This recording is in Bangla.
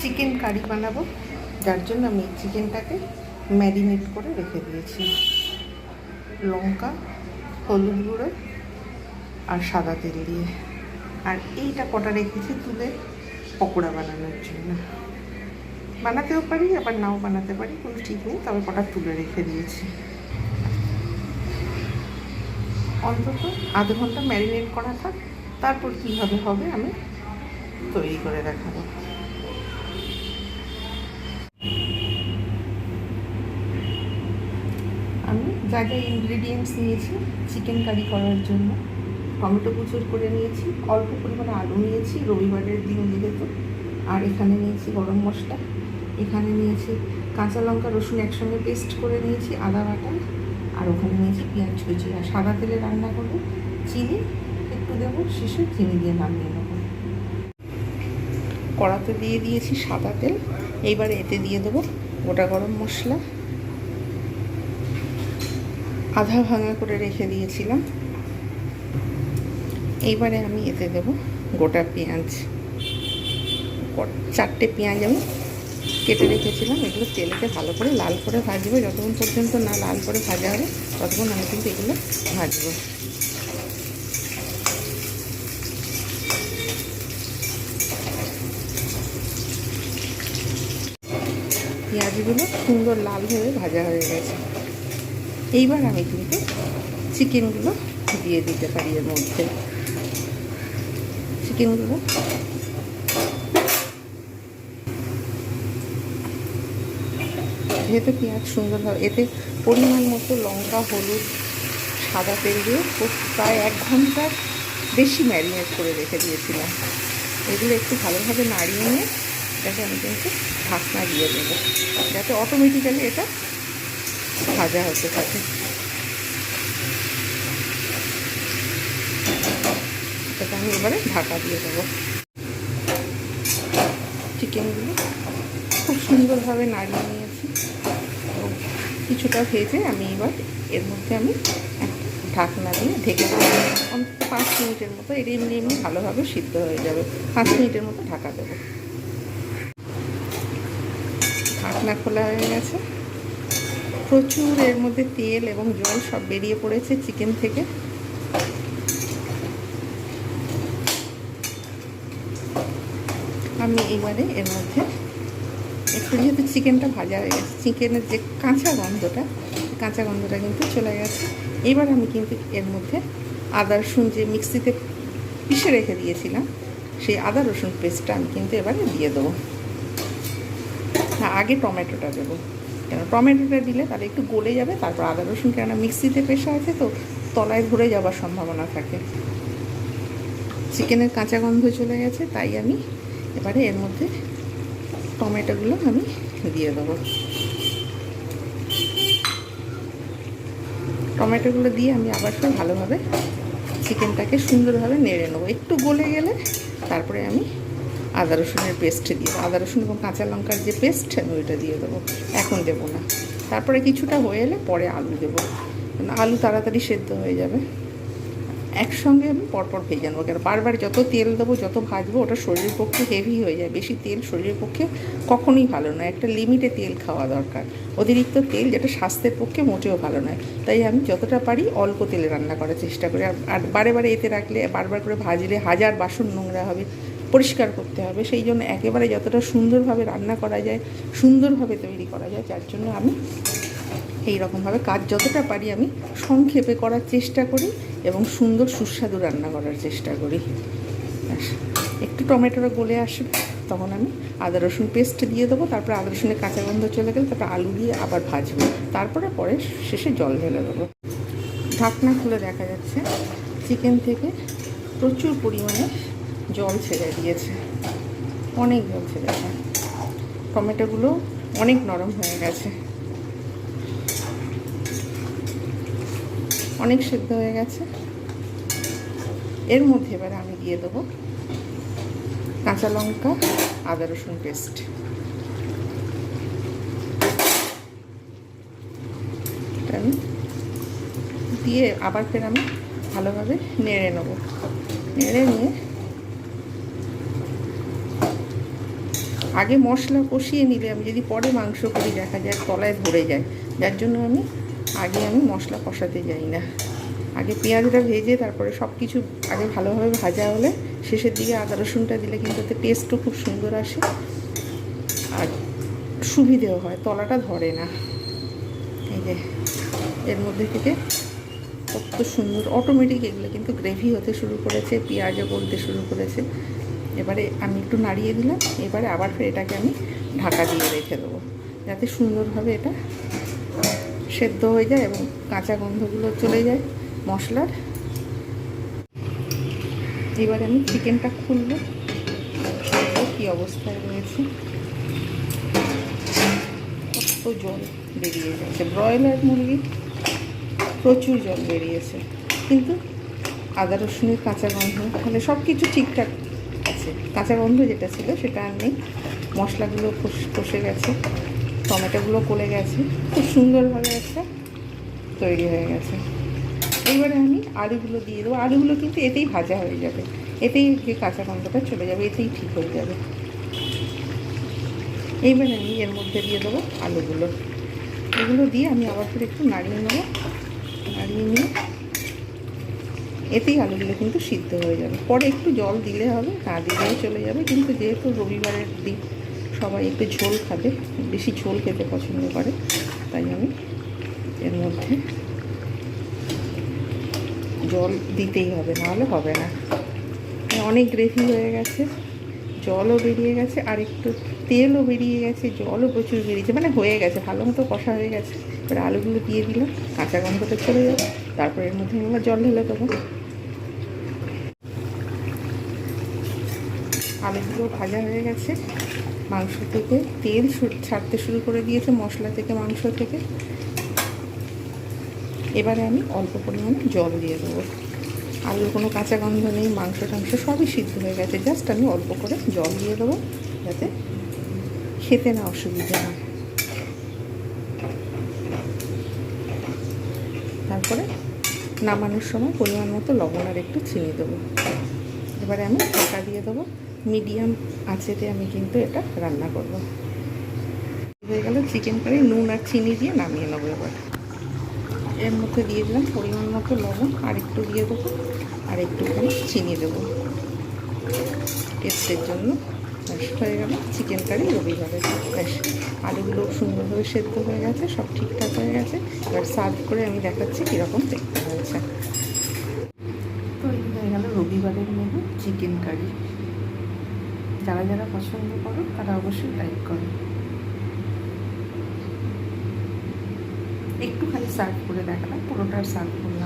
চিকেন কারি বানাবো, যার জন্য আমি চিকেনটাকে ম্যারিনেট করে রেখে দিয়েছি। লঙ্কা, হলুদ গুঁড়ো আর সাদা তেল দিয়ে। আর এইটা কটা রেখেছি তুলে পকোড়া বানানোর জন্য। বানাতেও পারি, আবার নাও বানাতে পারি, কোনো ঠিক নেই, তবে কটা তুলে রেখে দিয়েছি। অন্তত আধ ঘণ্টা ম্যারিনেট করা থাক, তারপর কীভাবে হবে আমি তৈরি করে দেখাবো আমি যা যা ইনগ্রিডিয়েন্টস নিয়েছি চিকেন কারি করার জন্য। টমেটো কুচুর করে নিয়েছি, অল্প পরিমাণে আলু নিয়েছি, রবিবারের দিন যেহেতু। আর এখানে নিয়েছি গরম মশলা। এখানে নিয়েছি কাঁচা লঙ্কা, রসুন একসঙ্গে পেস্ট করে নিয়েছি, আদা বাটা। আর ওখানে নিয়েছি পেঁয়াজ কুচি। আর সাদা তেলে রান্না করব, চিনি, একটু দেবো শেষে চিনি দিয়ে নামিয়ে নেব। কড়াতে দিয়ে দিয়েছি সাদা তেল। এইবারে এতে দিয়ে দেবো গোটা গরম মশলা। আধা ভাঙা করে রেখে দিয়েছিলাম। এইবারে আমি এতে দেব গোটা পেঁয়াজ। চারটে পেঁয়াজ আমি কেটে রেখেছিলাম, এগুলো তেলেতে ভালো করে লাল করে ভাজবো। যতক্ষণ পর্যন্ত না লাল করে ভাজা হবে, ততক্ষণ আমি কিন্তু এগুলো ভাজবো। পেঁয়াজগুলো সুন্দর লাল হয়ে ভাজা হয়ে গেছে। এইবার আমি কিন্তু চিকেনগুলো দিয়ে দিতে পারি এর মধ্যে। চিকেনগুলো। যেহেতু পেঁয়াজ সুন্দর হবে এতে পরিমাণ মতো লঙ্কা, হলুদ, সাদা তেল দিয়ে প্রায় এক ঘণ্টার বেশি ম্যারিনেট করে রেখে দিয়েছিলাম। এগুলো একটু ভালোভাবে নাড়িয়ে নিয়ে এটাকে আমি কিন্তু ঢাকনা দিয়ে দেবো। যাতে অটোমেটিক্যালি এটা ভাজা হতে থাকে। এটাকে আমি এবারে ঢাকা দিয়ে দেবো। চিকেনগুলো খুব সুন্দরভাবে নাড়িয়ে নিয়েছি। এবং কিছুটা ভেজে আমি এবার এর মধ্যে আমি ঢাকনা দিয়ে ঢেকে অন্তত পাঁচ মিনিটের মতো এটা এমনি এমনি ভালোভাবে সিদ্ধ হয়ে যাবে। পাঁচ মিনিটের মতো ঢাকা দেবো। ঢাকনা খোলা হয়ে গেছে। প্রচুর এর মধ্যে তেল এবং জল সব বেরিয়ে পড়েছে চিকেন থেকে। আমি এবারে এর মধ্যে একটু যেহেতু চিকেনটা ভাজা হয়ে গেছে, চিকেনের যে কাঁচা গন্ধটা কাঁচা গন্ধটা কিন্তু চলে গেছে। এবার আমি কিন্তু এর মধ্যে আদা রসুন যে মিক্সিতে পিষে রেখে দিয়েছিলাম, সেই আদা রসুন পেস্টটা আমি কিন্তু এবারে দিয়ে দেবো। হ্যাঁ আগে টমেটোটা দেবো। কেন টমেটোটা দিলে তাহলে একটু গলে যাবে, তারপর আদা রসুন কেন মিক্সিতে পেশা আছে তো, তলায় ধরে যাওয়ার সম্ভাবনা থাকে। চিকেনের কাঁচা গন্ধ চলে গেছে, তাই আমি এবারে এর মধ্যে টমেটোগুলো আমি দিয়ে দেবো। টমেটোগুলো দিয়ে আমি আবার সব ভালোভাবে চিকেনটাকে সুন্দরভাবে নেড়ে নেব। একটু গলে গেলে তারপরে আমি আদা রসুনের পেস্ট দিয়ে আদা রসুন এবং কাঁচা লঙ্কার যে পেস্ট আমি ওইটা দিয়ে দেবো। এখন দেবো না। তারপরে কিছুটা হয়ে এলে পরে আলু দেবো। আলু তাড়াতাড়ি সেদ্ধ হয়ে যাবে। একসঙ্গে আমি পরপর ভেজে নেব। কেন? বারবার যত তেল দেবো, যত ভাজবো, ওটা শরীরের পক্ষে হেভি হয়ে যায়। বেশি তেল শরীরের পক্ষে কখনোই ভালো নয়। একটা লিমিটে তেল খাওয়া দরকার। অতিরিক্ত তেল যেটা স্বাস্থ্যের পক্ষে মোটেও ভালো নয়। তাই আমি যতটা পারি অল্প তেলে রান্না করার চেষ্টা করি। আর বারে বারে এতে রাখলে, বারবার করে ভাজলে হাজার বাসন নোংরা হবে। পরিষ্কার করতে হবে। সেই জন্য একেবারে যতটা সুন্দরভাবে রান্না করা যায়, সুন্দরভাবে তৈরি করা যায়, যার জন্য আমি এই রকমভাবে কাজ যতটা পারি আমি সংক্ষেপে করার চেষ্টা করি এবং সুন্দর সুস্বাদু রান্না করার চেষ্টা করি। একটু টমেটোটা গলে আসবে, তখন আমি আদা, রসুন পেস্ট দিয়ে দেবো, তারপরে আদা, রসুনের কাঁচা গন্ধ চলে গেলে তারপর আলু দিয়ে আবার ভাজবো। তারপরে পরে শেষে জল ঢেলে দেবো। ঢাকনা খুলে দেখা যাচ্ছে, চিকেন থেকে প্রচুর পরিমাণে জল ছেড়ে দিয়েছে। অনেক জল ছেড়েছে টমেটোগুলো অনেক নরম হয়ে গেছে। অনেক সেদ্ধ হয়ে গেছে। এর মধ্যে এবার আমি দিয়ে দেবো কাঁচা লঙ্কা, আদা রসুন পেস্ট। আমি দিয়ে আবার ফের আমি ভালোভাবে নেড়ে নেব। নেড়ে নিয়ে আগে মশলা কষিয়ে নিলে আমি যদি পরে মাংস করি, দেখা যায় তলায় ধরে যায়। যার জন্য আমি আগে আমি মশলা কষাতে যাই না। আগে পেঁয়াজটা ভেজে তারপরে সব কিছু আগে ভালোভাবে ভাজা হলে শেষের দিকে আদা রসুনটা দিলে কিন্তু এতে টেস্টও খুব সুন্দর আসে। আর সুবিধেও হয়, তলাটা ধরে না। এই যে, এর মধ্যে থেকে কত সুন্দর অটোমেটিক এগুলো কিন্তু গ্রেভি হতে শুরু করেছে, পেঁয়াজও করতে শুরু করেছে। এবারে আমি একটু নাড়িয়ে দিলাম, এবারে আবার ফের এটাকে আমি ঢাকা দিয়ে রেখে দেবো। যাতে সুন্দরভাবে এটা সেদ্ধ হয়ে যায় এবং কাঁচা গন্ধগুলো চলে যায় মশলার। এবারে আমি চিকেনটা খুলবো। কী অবস্থায় রয়েছে। কত জল বেরিয়ে যাচ্ছে ব্রয়লার মুরগি প্রচুর জল বেরিয়েছে। কিন্তু আদা রসুনের কাঁচা গন্ধ মানে সব কিছু ঠিকঠাক কাঁচা গন্ধ যেটা ছিল, সেটা আর নেই। মশলাগুলো কষ- গেছে, টমেটোগুলো গলে গেছে, খুব সুন্দরভাবে একটা তৈরি হয়ে গেছে। এইবারে আমি আলুগুলো দিয়ে দেবো। আলুগুলো কিন্তু এতেই ভাজা হয়ে যাবে। এতেই যে কাঁচা গন্ধটা চলে যাবে, এতেই ঠিক হয়ে যাবে। এইবারে আমি এর মধ্যে দিয়ে দেবো আলুগুলো। এগুলো দিয়ে আমি আবার ফিরে একটু নাড়িয়ে নেব। নাড়িয়ে নিয়ে এতেই আলুগুলো কিন্তু সিদ্ধ হয়ে যাবে। পরে একটু জল দিলে হবে, না দিলেও চলে যাবে। কিন্তু যেহেতু রবিবারের দিন সবাই একটু ঝোল খাবে, বেশি ঝোল খেতে পছন্দ করে, তাই আমি এর মধ্যে জল দিতেই হবে, নাহলে হবে না। অনেক গ্রেভি হয়ে গেছে, জলও বেরিয়ে গেছে, আর একটু তেলও বেরিয়ে গেছে, জলও প্রচুর বেরিয়েছে। মানে হয়ে গেছে, ভালো মতো কষা হয়ে গেছে। এবার আলুগুলো দিয়ে দিলাম, কাঁচা গন্ধটা চলে যাবে, তারপরে এর মধ্যে আমি আবার জল ঢেলে দেবো। আলুগুলো ভাজা হয়ে গেছে। মাংস থেকে তেল ছাড়তে শুরু করে দিয়েছে মশলা থেকে, মাংস থেকে। এবারে আমি অল্প পরিমাণে জল দিয়ে দেবো। আলুর কোনো কাঁচা গন্ধ নেই, মাংস টাংস সবই সিদ্ধ হয়ে গেছে। জাস্ট আমি অল্প করে জল দিয়ে দেবো, যাতে খেতে না অসুবিধা হয়। তারপরে নামানোর সময় পরিমাণ মতো লবণ আর একটু চিনি দেবো। এবারে আমি ঢাকা দিয়ে দেবো। মিডিয়াম আঁচেতে আমি কিন্তু এটা রান্না করব। হয়ে গেল চিকেন কারি নুন আর চিনি দিয়ে নামিয়ে নেব এবার। এর মধ্যে দিয়ে দিলাম পরিমাণ মতো লবণ আর একটু দিয়ে দেবো আর একটুখানি চিনি দেবো। টেস্টের জন্য ব্যাস হয়ে গেল চিকেন কারি রবিবারে। ব্যাস আলুগুলো সুন্দরভাবে সেদ্ধ হয়ে গেছে, সব ঠিকঠাক হয়ে গেছে। এবার সার্ভ করে আমি দেখাচ্ছি কীরকম দেখতে হয়েছে। তো হয়ে গেল রবিবারের মেনু চিকেন কারি। যারা যারা পছন্দ করো, তারা অবশ্যই লাইক করো। একটুখানি সার্ভ করে দেখালাম, পুরোটা সার্ভ করে